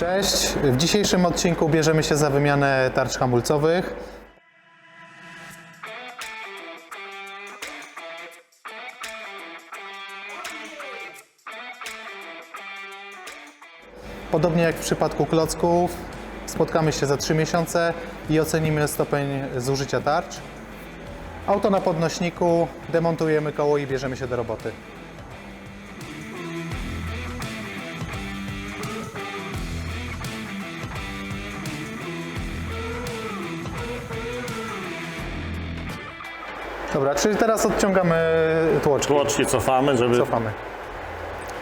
Cześć, w dzisiejszym odcinku bierzemy się za wymianę tarcz hamulcowych. Podobnie jak w przypadku klocków, spotkamy się za 3 miesiące i ocenimy stopień zużycia tarcz. Auto na podnośniku, demontujemy koło i bierzemy się do roboty. Dobra, czyli teraz odciągamy tłoczki. Tłoczki cofamy, żeby Cofamy.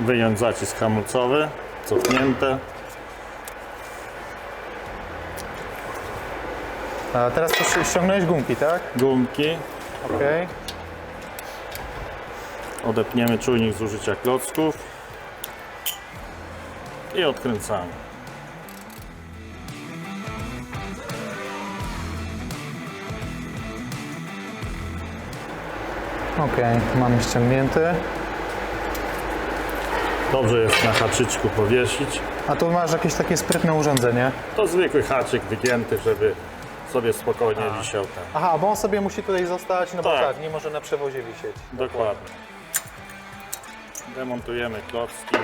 wyjąć zacisk hamulcowy. Cofnięte. A teraz to ściągnąłeś gumki, tak? Gumki. Okej. Odepniemy czujnik zużycia klocków. I odkręcamy. Okej, mamy ściągnięty. Dobrze jest na haczyczku powiesić. A tu masz jakieś takie sprytne urządzenie. To zwykły haczyk wygięty, żeby sobie spokojnie wisiał ten. Aha, bo on sobie musi tutaj zostać, no bo Tak. tak, nie może na przewozie wisieć. Dokładnie. Demontujemy klocki.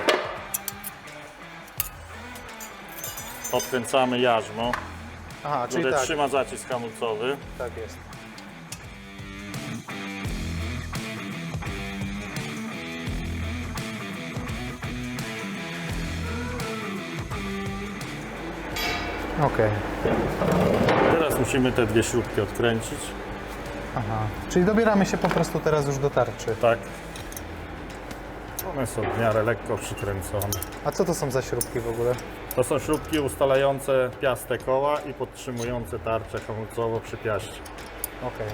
Odkręcamy jarzmo, Aha, czyli które tak, trzyma zacisk hamulcowy. tak jest. Okej, Teraz musimy te dwie śrubki odkręcić. aha. Czyli dobieramy się po prostu teraz już do tarczy. Tak. One są w miarę lekko przykręcone. A co to są za śrubki w ogóle? To są śrubki ustalające piastę koła i podtrzymujące tarczę hamulcowo przy piaście. Okej.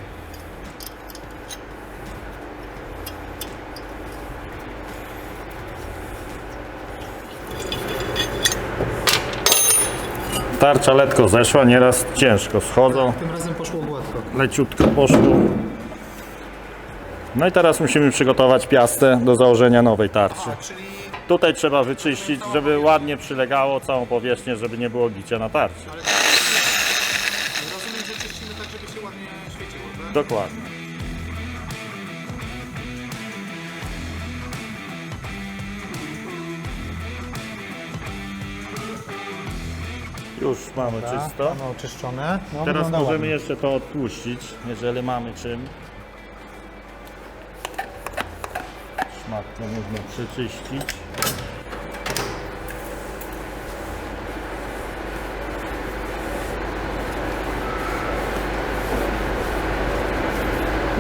Tarcza letko zeszła, nieraz ciężko schodzą. Tym razem poszło gładko. leciutko poszło. No i teraz musimy przygotować piastę do założenia nowej tarczy. Tutaj trzeba wyczyścić, żeby ładnie przylegało całą powierzchnię, żeby nie było gicia na tarczy. rozumiem, Już mamy czysto. Mamy oczyszczone. No, Teraz wygląda możemy ładnie. jeszcze to odpuścić, jeżeli mamy czym. Szmatkę można przeczyścić.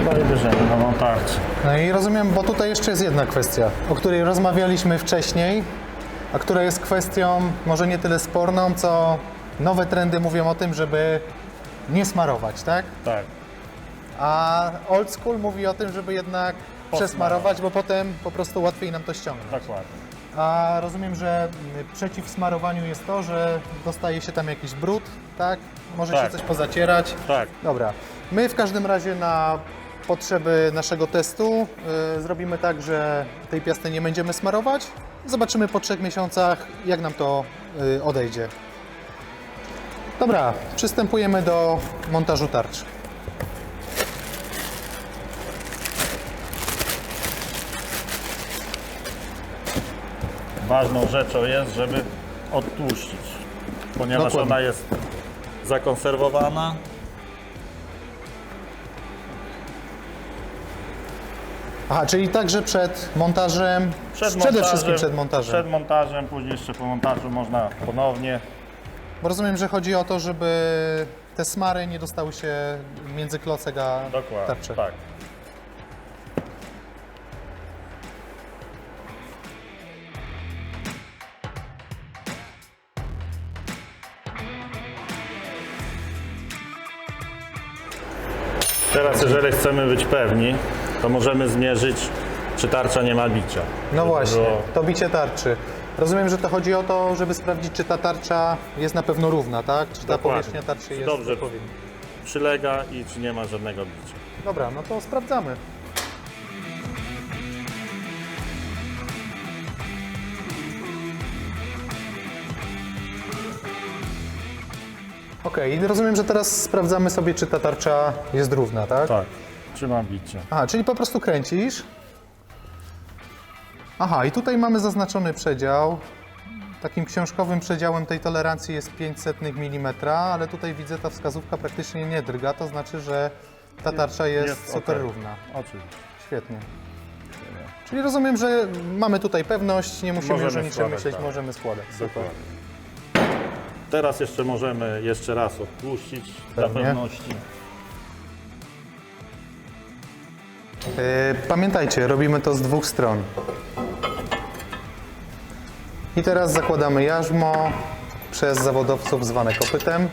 No i bierzemy nową tarczę. No i rozumiem, bo tutaj jeszcze jest jedna kwestia, o której rozmawialiśmy wcześniej, a która jest kwestią może nie tyle sporną, co nowe trendy mówią o tym, żeby nie smarować, tak? Tak. A old school mówi o tym, żeby jednak przesmarować, bo potem po prostu łatwiej nam to ściągnąć. Dokładnie. A rozumiem, że przeciw smarowaniu jest to, że dostaje się tam jakiś brud, tak? Może się Tak. coś pozacierać. Tak. Dobra. My w każdym razie na potrzeby naszego testu y, zrobimy tak, że tej piasty nie będziemy smarować. Zobaczymy po trzech miesiącach, jak nam to y, odejdzie. Dobra, przystępujemy do montażu tarcz. Ważną rzeczą jest, żeby odtłuścić, ponieważ Dokładnie. ona jest zakonserwowana. Aha, czyli także przed montażem, przede wszystkim przed montażem. Przed montażem, później jeszcze po montażu można ponownie. Bo rozumiem, że chodzi o to, żeby te smary nie dostały się między klocek a Dokładnie. tarczę. Tak. Teraz jeżeli chcemy być pewni, to możemy zmierzyć, czy tarcza nie ma bicia. No właśnie, to bicie tarczy. Rozumiem, że to chodzi o to, żeby sprawdzić, czy ta tarcza jest na pewno równa, tak? Czy ta Dokładnie. powierzchnia tarczy Czy jest dobrze odpowiednia. Przylega i czy nie ma żadnego bicia. Dobra, no to sprawdzamy. Okej, i rozumiem, że teraz sprawdzamy sobie, czy ta tarcza jest równa, tak? Tak, trzymam bicie. Aha, czyli po prostu kręcisz. Aha, i tutaj mamy zaznaczony przedział. Takim książkowym przedziałem tej tolerancji jest 500 mm, ale tutaj widzę, ta wskazówka praktycznie nie drga, to znaczy, że ta tarcza jest, jest super okej. równa. Oczywiście. Świetnie. Czyli rozumiem, że mamy tutaj pewność, nie musimy Możemy już o niczym składać, myśleć, tak. możemy składać. Super. Dokładnie. Teraz jeszcze możemy jeszcze raz odpuścić dla Pewnie. pewności. Pamiętajcie, robimy to z dwóch stron. I teraz zakładamy jarzmo przez zawodowców zwane kopytem.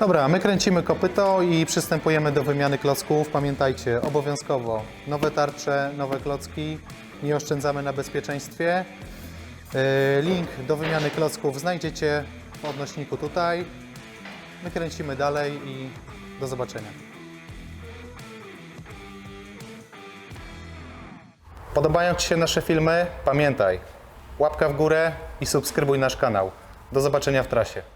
Dobra, my kręcimy kopyto i przystępujemy do wymiany klocków. Pamiętajcie, obowiązkowo nowe tarcze, nowe klocki. Nie oszczędzamy na bezpieczeństwie. Yy, Link do wymiany klocków znajdziecie w odnośniku tutaj. My kręcimy dalej i do zobaczenia. Podobają Ci się nasze filmy? Pamiętaj, łapka w górę i subskrybuj nasz kanał. Do zobaczenia w trasie.